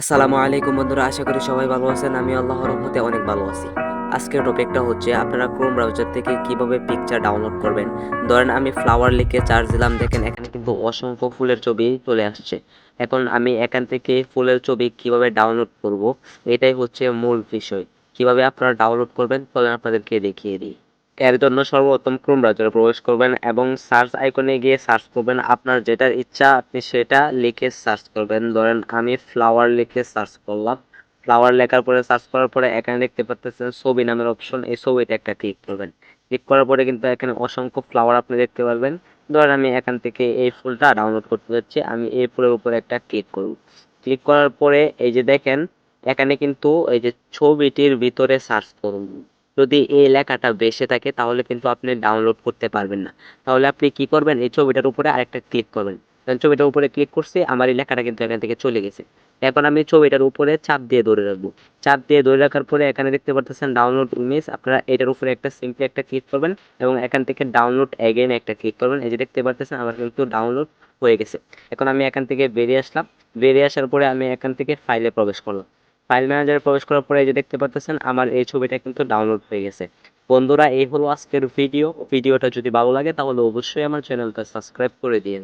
আসসালামু আলাইকুম বন্ধুরা, আশা করি সবাই ভালো আছেন। আমি আল্লাহর রহমতে অনেক ভালো আছি। আজকের টপিকটা হচ্ছে, আপনারা ক্রোম ব্রাউজার থেকে কীভাবে পিকচার ডাউনলোড করবেন? ধরেন আমি ফ্লাওয়ার লিখে চার্জ দিলাম, দেখেন এখানে কিন্তু অসংখ্য ফুলের ছবি চলে আসছে। এখন আমি এখান থেকে ফুলের ছবি কীভাবে ডাউনলোড করব? এটাই হচ্ছে মূল বিষয়। কীভাবে আপনারা ডাউনলোড করবেন? চলেন আপনাদেরকে দেখিয়ে দিই। এর জন্য সর্বপ্রথম ক্রোম ব্রাউজারে প্রবেশ করবেন এবং সার্চ আইকনে গিয়ে সার্চ করবেন আপনার যেটার ইচ্ছা, আপনি সেটা লিখে সার্চ করবেন। ধরেন আমি ফ্লাওয়ার লিখে সার্চ করলাম। ফ্লাওয়ার লেখার পরে সার্চ করার পরে এখানে দেখতে পাচ্ছেন ছবি নামের অপশন এই ছবিটা একটা ক্লিক করবেন। ক্লিক করার পরে কিন্তু এখানে অসংখ্য ফ্লাওয়ার আপনি দেখতে পারবেন। ধরেন আমি এখান থেকে এই ফুলটা ডাউনলোড করতে যাচ্ছি, আমি এই ফুলের উপরে একটা ক্লিক করব। ক্লিক করার পরে এই যে দেখেন, এখানে কিন্তু এই যে ছবিটির ভিতরে সার্চ করুন। যদি এই লেখাটা বেশি থাকে, তাহলে কিন্তু আপনি ডাউনলোড করতে পারবেন না। তাহলে আপনি কি করবেন? এই ছবিটার উপরে আরেকটা ক্লিক করবেন। ছবিটার উপরে ক্লিক করছি, আমার এই লেখাটা কিন্তু এখান থেকে চলে গেছে। এখন আমি ছবিটার উপরে চাপ দিয়ে ধরে রাখব। চাপ দিয়ে ধরে রাখার পরে এখানে দেখতে পাচ্ছেন ডাউনলোড ইমেজ আপনারা এটার উপরে একটা সিম্পলি একটা ক্লিক করবেন এবং এখান থেকে ডাউনলোড এগেন একটা ক্লিক করবেন। এই যে দেখতে পাচ্ছেন আমার কিন্তু ডাউনলোড হয়ে গেছে। এখন আমি এখান থেকে বেরিয়ে আসলাম। বেরিয়ে আসার পরে আমি এখান থেকে ফাইলে প্রবেশ করলাম। ফাইল ম্যানেজারে প্রবেশ করার পরে এই যে দেখতে পাচ্ছেন, আমার এই ছবিটা কিন্তু ডাউনলোড হয়ে গেছে। বন্ধুরা, এই হলো আজকের ভিডিও। ভিডিওটা যদি ভালো লাগে, তাহলে অবশ্যই আমার চ্যানেলটা সাবস্ক্রাইব করে দিন